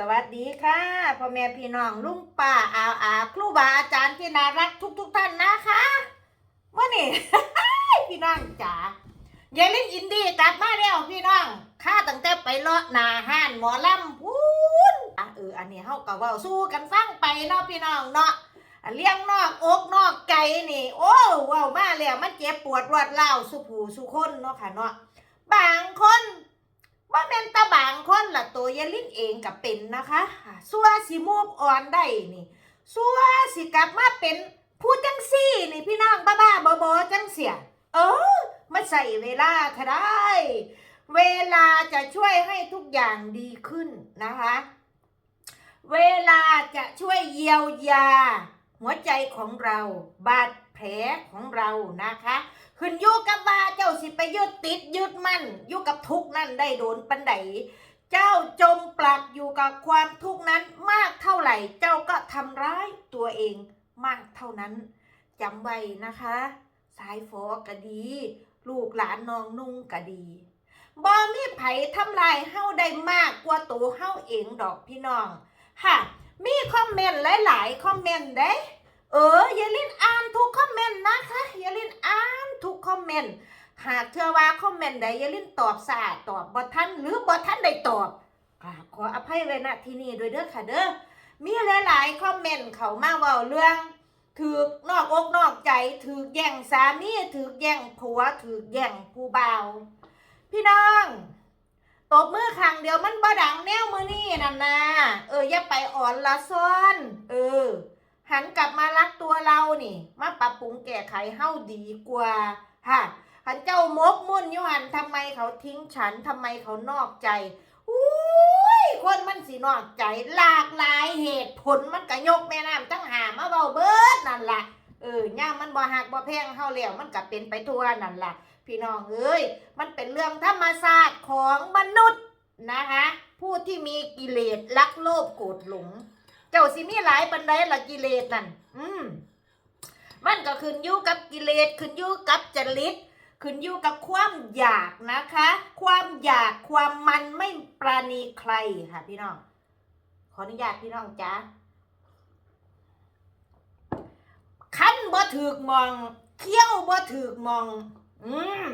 สวัสดีค่ะพ่อแม่พี่น้องลุงป้าอาอาครูบาอาจารย์ที่น่ารักทุกทุกๆท่านนะคะเมื่อนี่ พี่น้องจ๋าเยลินอินดี้กลับมาแล้วพี่น้องข้าตั้งแต่ไปเลาะนาห้านหมอลำพูนอะเอออันนี้เฮาก็เว้าสู้กันฟังไปเนาะพี่น้องเนาะเลี้ยงนอกอกนอกใจนี่ โอ้เว้ามาแล้วมันเจ็บปวดรวดเล่าสุผูสุคนเนาะค่ะเนาะบางคน ว่าแม่นตาบางคนละตัวยายลิ้นเองกับเป็นนะคะสัวสิมูฟออนได้นี่สัวสิกลับมาเป็นผู้จังซี่นี่พี่น้องบ้าบ้าบอจังเสีย เออมาใส่เวลาค่ะได้ เวลาจะช่วยให้ทุกอย่างดีขึ้นนะคะ เวลาจะช่วยเยียวยา หัวใจของเรา บาดแผลของเรานะคะ ขึ้นอยู่กับว่าเจ้าสิไปยึดติดยึดมั่นอยู่กับทุกนั้นได้โดนปันไดเจ้าจมปลักอยู่กับความทุกนั้นมากเท่าไหร่ เจ้าก็ทำร้ายตัวเองมากเท่านั้นจำไว้นะคะ สายฟอกะดี ลูกหลานน้องนุ่งกะดีบ่มีไผทำลายเฮาได้มากกว่าตัวเฮาเองดอกพี่น้องค่ะ มีคอมเมนต์หลาย ๆ คอมเมนต์เด้ เอออย่าลินอ่านทุกคอมเมนต์นะคะอย่าลินอ่าน ทุกคอมเมนต์หากเธอว่าคอมเมนต์ใดอย่าลินตอบสาตอบบ่ทันหรือบ่ทันได้ตอบขออภัยไว้ณที่นี่ด้วยเด้อค่ะเด้อมีหลายๆคอมเมนต์เขามาเว้าเรื่องถือกนอกอกนอกใจถือกแย่งสามีถือกแย่งผัวถือกแย่งผู้บ่าวพี่น้องตบมือครั้งเดียวมันบ่ดังแนวมือนี่นั่นนะเอออย่าไปอ่อนละซ้อน เออ หันกลับมารักตัวเรานี่ มาปรับปรุงแก้ไขเฮ้าดีกว่าฮะหันเจ้ามกมุ่นอยู่หันทำไมเขาทิ้งฉันทำไมเขานอกใจอุ้ยคนมันสินอกใจ หลากหลายเหตุผลมันก็ยกแม่น้ำตั้งหามาเบาเบิดนั่นแหละเออย่ามมันบ่หักบ่แพงเฮาแล้วมันก็เป็นไปทั่วนั่นแหละพี่น้องเอ้ยมันเป็นเรื่องธรรมชาติของมนุษย์นะคะ ผู้ที่มีกิเลสรักโลภโกรธหลง จ้าสิมีหลายปันไดละกิเลสนั่น อืมมันก็ขึ้นอยู่กับกิเลสขึ้นอยู่กับจริตขึ้นอยู่กับความอยากนะคะ ความอยากความมันไม่ปราณีใครค่ะพี่น้อง ขออนุญาตพี่น้องจ้าคันบ่ถือกมองเขี้ยวบ่ถือกมอง อืม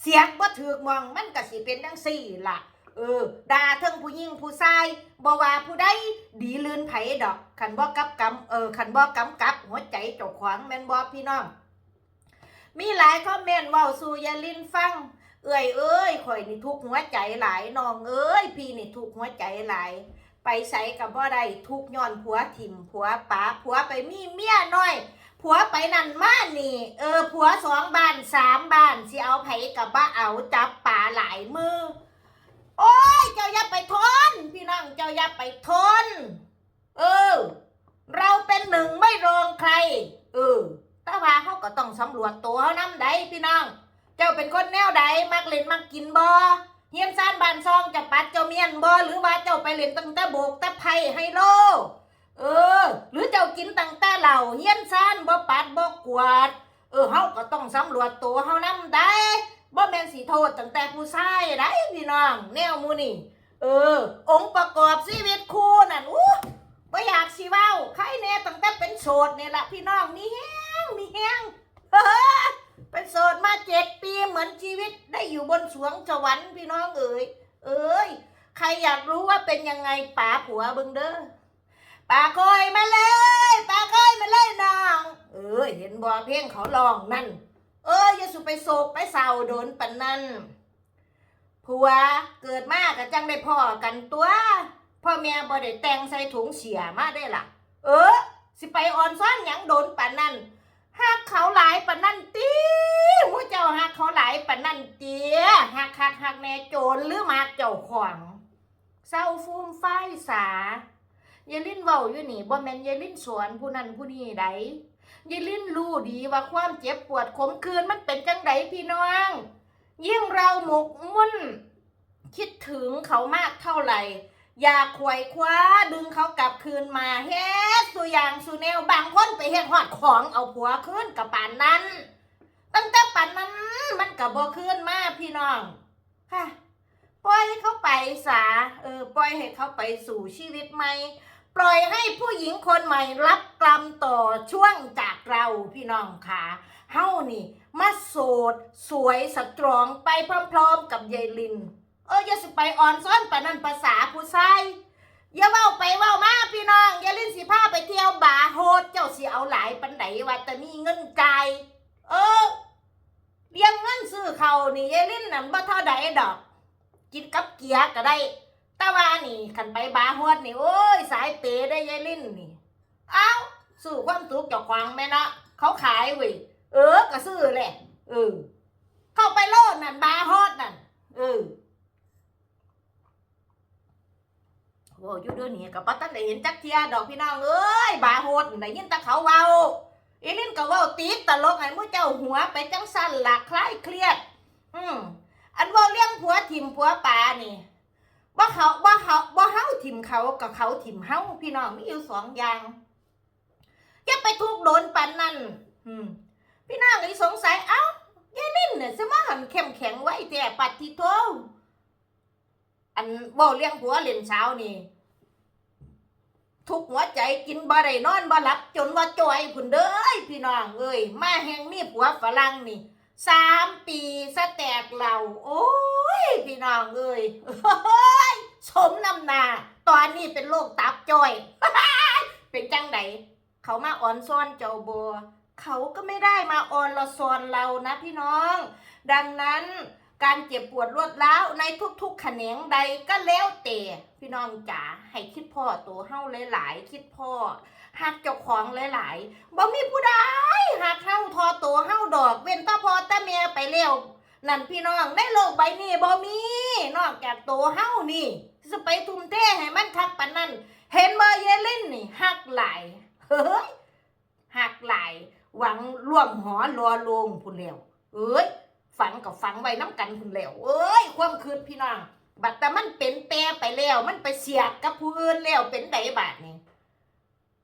เสียกบ่ถือกมองมันก็สิเป็นจังซี่ล่ะ เออด่าเทั้งผู้หญิงผู้ชายบ่ว่าผู้ใดดีลืนไผดอกขันบ่กับกำเออขันบ่กำกับหัวใจเจ้าของแม่นบ่พี่น้อง มีหลายคอมเมนต์ว้าสู่ยาลินฟัง เอ้ยเอ้ยข่อยนี่ทุกหัวใจหลายน้องเอ้ยพี่นี่ทุกหัวใจหลาย ไปใส่กับบ่ได้ทุกย้อนผัวถิ่มผัวป๋าผัวไปมีเมียน้อยผัวไปนั่นมานี่ เออผัวสองบ้านสามบ้านสิเอาไผกับบ่เอาจับป่าหลายมือ โอ้ย เจ้าอย่าไปทน พี่น้องเจ้าอย่าไปทน เออ เราเป็นหนึ่งไม่รองใคร เออแต่ว่าเขาก็ต้องสำรวจตัวเขาน้ำใดพี่น้อง เจ้าเป็นคนแนวใดมักเล่นมักกินบ่เฮียนซ่านบานซองจะปัดเจ้าเมียนบ่หรือว่าเจ้าไปเล่นตั้งแต่โบกแต่ไพ่ไฮโล เออ หรือเจ้ากินตั้งแต่เหล่าเฮียนซ่านบ่ปัดบ่กวาด เออเขาก็ต้องสำรวจตัวเขาน้ำใด บ่แม่นสีโทษตั้งแต่ผู้ชายได้พี่น้อง แนวมูนี่ เออ องค์ประกอบชีวิตคู่นั่นอู้บ่อยากสิเว้าใครแน่ตั้งแต่เป็นโสดนี่แหละพี่น้องมีแฮงมีแฮงเออเป็นโสดมาเจ็ดปีเหมือนชีวิตได้อยู่บนสวงสวรรค์พี่น้องเอ๋ยเอ้ยใครอยากรู้ว่าเป็นยังไงป๋าผัวเบิงเด้อป๋าคอยมาเลยป๋าคอยมาเลยน้อง เอ้ยเห็นบ่เพลงเขาลองนั่น เอออย่าสุไปโศกไปเศร้าโดนปันนั่นผัวเกิดมาก็จังได้พ่อกันตัวพ่อแม่บ่ได้แต่งใส่ถุงเสียมาได้ล่ะ เออ สิไปออนซ้อนหยังโดนปันนั่นหักเขาหลายปันนั่นตีหัวเจ้าหักเขาหลายปันนั่นเตียหักหักหักแน่โจรหรือมากเจ้าขวางเศร้าฟูมไฟสาเยายลิ้นเว้าอยู่นี่บ่แม่นเยายลิ้นสวนผู้นั้นผู้นี้ใด ยายลิ้นรู้ดีว่าความเจ็บปวดขมคืนมันเป็นจังไดพี่น้อง ยิ่งเราหมกมุ่น คิดถึงเขามากเท่าไหร่ อยากขวยคว้าดึงเขากลับคืนมาเฮ็ดสุอย่างสุแนวบางคนไปเฮ็ดหอดของเอาผัวคืนกับป่านนั้น ตั้งแต่ป่านนั้นมันกับบ่คืนมาพี่น้องค่ะปล่อยให้เขาไปสาเออปล่อยให้เขาไปสู่ชีวิตใหม่ ปล่อยให้ผู้หญิงคนใหม่รับกรรมต่อช่วงจากเราพี่น้องค่ะเฮานี่มาโสดสวยสตรองไปพร้อมๆกับยายลิน เอออย่าสิไปอ่อนซ้อนปานนันภาษาผู้ชายอย่าเว้าไปเว้ามาพี่น้องอย่าลินสิพาไปเที่ยวบาโฮสเจ้าสิเอาหลายปันไดว่าแต่มีเงินจ่ายเออเลี้ยงเงินซื้อเขานี่ยายลินนั่นบ่เท่าใดดอก กินกับเกียก็ได้ แต่ว่านี่ขันไปบาร์โฮสนี่โอ้ยสายเปได้ยายลินนี่ เอ้าสู้ความสุขเจ้าควางแม่เนาะเขาขายเว้ยเออก็ซื้อแหละเออเข้าไปโลดนั่นบาร์โฮสนั่นเออโว้อยู่เดี๋ยนี้กับปัตตันได้เห็นจักเทียดอกพี่น้องเอ้ยบาร์โฮสได้ยินต่เขาเว้าเอลินก็เว้าตีตลกให้มู่เจ้าหัวไปจังสั่นหละคล้ายเครียด อืมอันว่าเลี้ยงผัวถิ่มผัวป่านี่ ว่าเขาว่าเขาว่าเฮาถิ่มเขากับเขาถิ่มเฮาพี่น้องมีอยู่สองอย่างอย่าไปทุกโดนปันนั่นพี่น้องเลยสงสัยเอ้ายายนิ่นเนี่ยสมาหันเข้มแข็งไว้แต่ปัดทิโตอันเว่เลี้ยงผัวเล่นเช้านี่ทุกหัวใจกินบ่ได้นอนบ่หลับจนว่าจอยพุ่นเด้อพี่น้องเอ้ยมาแห่งมีผัวฝรั่งนี่ สามปีสแตกเรา โอ้ย พี่น้องเอ้ยเฮ้ยสมนำนาตอนนี้เป็นโรคตับจ้อย เป็นจังไดเขามาอ่อนซ้อนเจ้าบัว เขาก็ไม่ได้มาอ่อนละซอนเรานะพี่น้อง ดังนั้น การเจ็บปวดรวดร้าวในทุกๆแขนงใดก็แล้วแต่พี่น้องจ๋าให้คิดพ่อตัวเฮาหลายๆคิดพ่อหักเจ้าของหลายๆบ่มีผู้ใดหากเฮาทอตัวเฮาดอก เว้นตาพอตาเมียไปเร็วนั่นพี่น้องในโลกใบนี้บ่มี นอกจากตัวเฮานี่จะไปทุ่มเทให้มันคักปานนั้น เห็นบ่เยลินนี่หักหลายเฮ้ยหักหลายหวังร่วมหอรอลงพุ่นแล้วเอ้ย ฝังกับฝังไว้น้ำกันพุ่นแล้ว เอ้ย ความคืนพี่น้อง บัดแต่มันเป็นแปรไปแล้ว มันไปเสียดกับผู้อื่นแล้วเป็นไดบาดนี่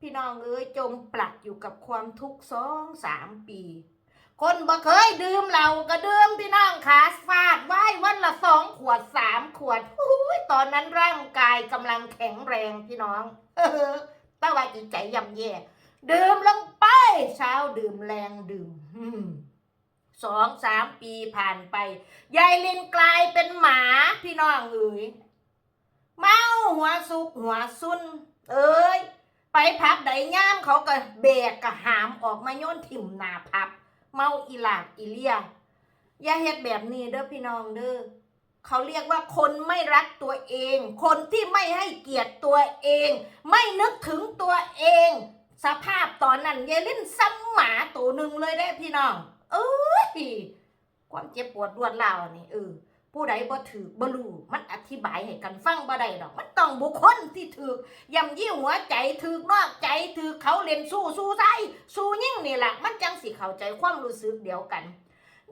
พี่น้องเอ้ยจมปลักอยู่กับความทุกข์สองสามปี คนบ่เคยดื่มเหล้าก็ดื่มพี่น้องขาฟาดไหว้วันละสองขวดสามขวดอุ้ยตอนนั้นร่างกายกำลังแข็งแรงพี่น้อง เออแต่ว่าจิตใจย่ำแย่ ดื่มลงไปเช้าดื่มแรงดื่มอืม สองสามปีผ่านไปยายลินกลายเป็นหมาพี่น้องเอ๋ยเมาหัวสุกหัวซุน เอ้ยไปพับไดย่ามเขาก็แบกกะหามออกมาโย่นถิ่มนาพับ เมาอีหลากอีเลียอย่าเฮ็ดแบบนี้เด้อพี่น้องเด้อเขาเรียกว่าคนไม่รักตัวเอง คนที่ไม่ให้เกียรติตัวเอง ไม่นึกถึงตัวเอง สภาพตอนนั้นเยลินซ้ำหมาตัวหนึ่งเลยได้พี่น้อง เอ้ยความเจ็บปวดรวดร้าวนี่เออผู้ใดบ่ถือบ่รู้มันอธิบายให้กันฟังบ่ได้ดอก มันต้องบุคคลที่ถือยำยี่หัวใจถือนอกใจถือเขาเล่นสู้สู้ใจสู้ยิ่งนี่แหละมันจังสิเข้าใจความรู้สึกเดียวกัน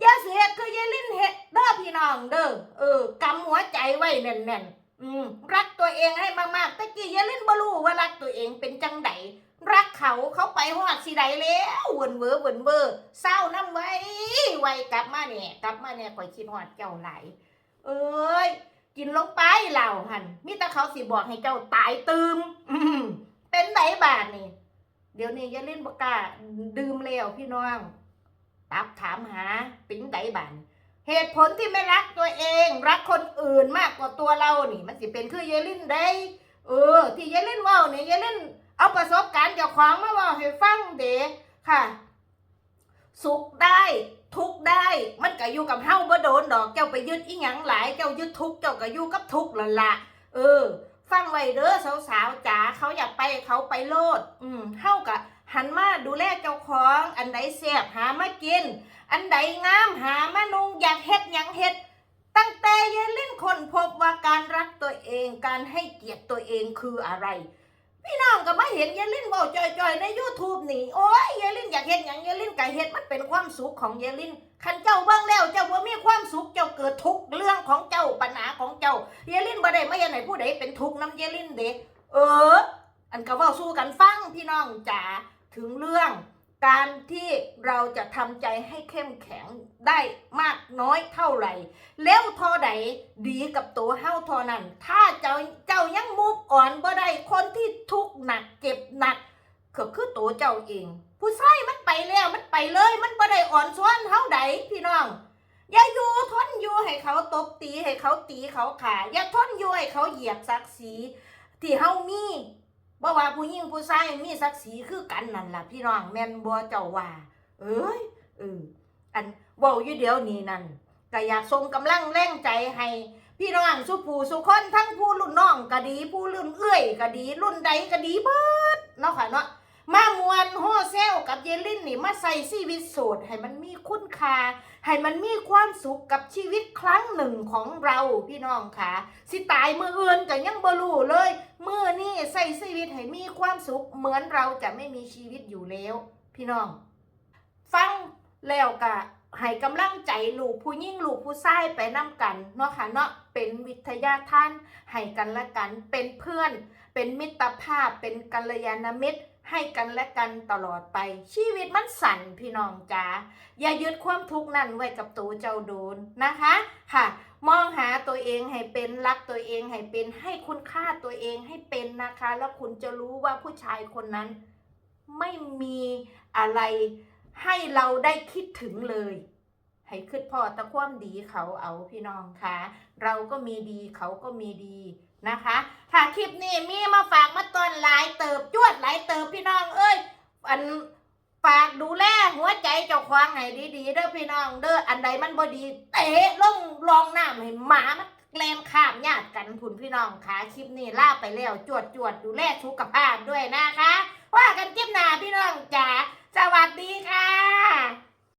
อย่าเสียคือยายลิ้นเฮ็ดเด้อพี่น้องเด้อเออกำหัวใจไว้แน่นๆอืมรักตัวเองให้มากๆตะกี้ยายลิ้นบ่รู้ว่ารักตัวเองเป็นจังได เขาเขาไปฮอดสิใดแล้วเวินเวอเวินเวอเศร้าน้ำไว้ไว้กลับมาเนี่ยกลับมาเนี่ยข่อยคิดฮอดเจ้าไหลเอ้ยกินลงไปเหล่าหันมิต่เขาสิบอกให้เจ้าตายตืมเป็นไหนบาทนี่เดี๋ยวนี้ยาเล่นบกาดื่มแล้วพี่น้องตับถามหาเป็นไดบานเหตุผลที่ไม่รักตัวเอง รักคนอื่นมากกว่าตัวเรานี่ มันสิเป็นคือเยลินได้ เออ ที่เยลินว่าเนี่ยเยลิน เอาประสบการณ์เจ้าของมาเว่าให้ฟังเด็กค่ะ สุขได้ทุกได้ มันก็อยู่กับเฮาบ่โดนดอกเจ้าไปยึดอีหยังหลายเจ้ายึดทุกเจ้าก็อยู่กับทุกละละเออ ฟังไว้เด้อสาวๆจ๋าเขาอยากไปเขาไปโลด อืมเฮาก็หันมาดูแลเจ้าของ อันใดแซ่บหามากิน อันใดงามหามานุงอยากเฮ็ดหยังเฮ็ดตั้งแต่เยลินคนพบว่าการรักตัวเองการให้เกียรติตัวเองคืออะไร พี่น้องก็มาเห็นเยลินบอกจ่อยๆใน YouTube นี่โอ้ยเยลินอยากเฮ็ดหยังเยลินก็เฮ็ดมันเป็นความสุขของเยลินคันเจ้าเบิ่งแล้วเจ้าบ่มีความสุขเจ้าเกิดทุกข์เรื่องของเจ้าปัญหาของเจ้าเยลินบ่ได้มาเฮ็ดให้ผู้ใดเป็นทุกข์นํเยลินเด้เออ อันก็เว้าสู้กันฟังพี่น้องจ๋าถึงเรื่องการที่เราจะทำใจให้เข้มแข็งได้มากน้อยเท่าไหร่เร็วท่าใดดีกับตัวเฮาท่านั้น ถ้าเจ้าเจ้ายังมูฟอ่อนบ่ได้คนที่ทุกข์หนักเจ็บหนักก็คือตัวเจ้าเอง ผู้ชายมันไปแล้วมันไปเลย มันบ่ได้อ่อนซ้อนเฮาใดพี่น้องอย่าอยู่ทนอยู่ให้เขาตบตีให้เขาตีเขาขาอย่าทนอยู่ให้เขาเหยียบศักดิ์ศรีที่เฮามีบ่ว่าผู้หญิงผู้ชายมีศักดิ์ศรีคือกันนั่นล่ะพี่น้องแม่นบ่เจ้าว่า เอ้ยเอออันเว้าอยู่เดี๋ยวนี้นั่นก็อยากส่งกำลังแรงใจให้พี่น้องสุผู้สุคนทั้งผู้รุ่นน้องก็ดี ผู้รุ่นเอื้อยก็ดี รุ่นใดก็ดีเบิดเนาะค่ะเนาะ มามวนโฮเซลกับเยลินนี่มาใส่ชีวิตโสดให้มันมีคุณค่าให้มันมีความสุขกับชีวิตครั้งหนึ่งของเราพี่น้องค่ะ สิตายมืออื่นก็ยังบ่รู้เลยมือนี่ใส่ชีวิตให้มีความสุข เหมือนเราจะไม่มีชีวิตอยู่แล้ว พี่น้อง ฟังแล้วก็ให้กำลังใจลูกผู้ยิ่งลูกผู้ชายไปนํกันเนาะค่ะเนาะเป็นวิทยาท่านให้กันละกัน เป็นเพื่อน เป็นมิตรภาพเป็นกัลยาณมิตร ให้กันและกันตลอดไป ชีวิตมันสั่นพี่น้องจ๋าอย่ายึดความทุกข์นั่นไว้กับตัวเจ้าโดนนะคะค่ะ มองหาตัวเองให้เป็นรักตัวเองให้เป็นให้คุณค่าตัวเองให้เป็นนะคะ แล้วคุณจะรู้ว่าผู้ชายคนนั้น ไม่มีอะไรให้เราได้คิดถึงเลย ให้คิดพอตะความดีเขาเอาพี่น้องคะเราก็มีดีเขาก็มีดี นะคะถ้าคลิปนี้มีมาฝากมาตอนหลายเติบจวดหลายเติบพี่น้องเอ้ยอันฝากดูแลหัวใจเจ้าควางให้ดีๆเด้อพี่น้องเด้ออันใดมันบ่ดีเตะลงรองน้ำให้หมามันแกลมข้ามญาติกันพุ่นพี่น้องค่ะคลิปนี้ลาไปแล้วจวดจวดดูแลสุขภาพด้วยนะคะ ว่ากันคลิปหน้าพี่น้องจ๋าสวัสดีค่ะ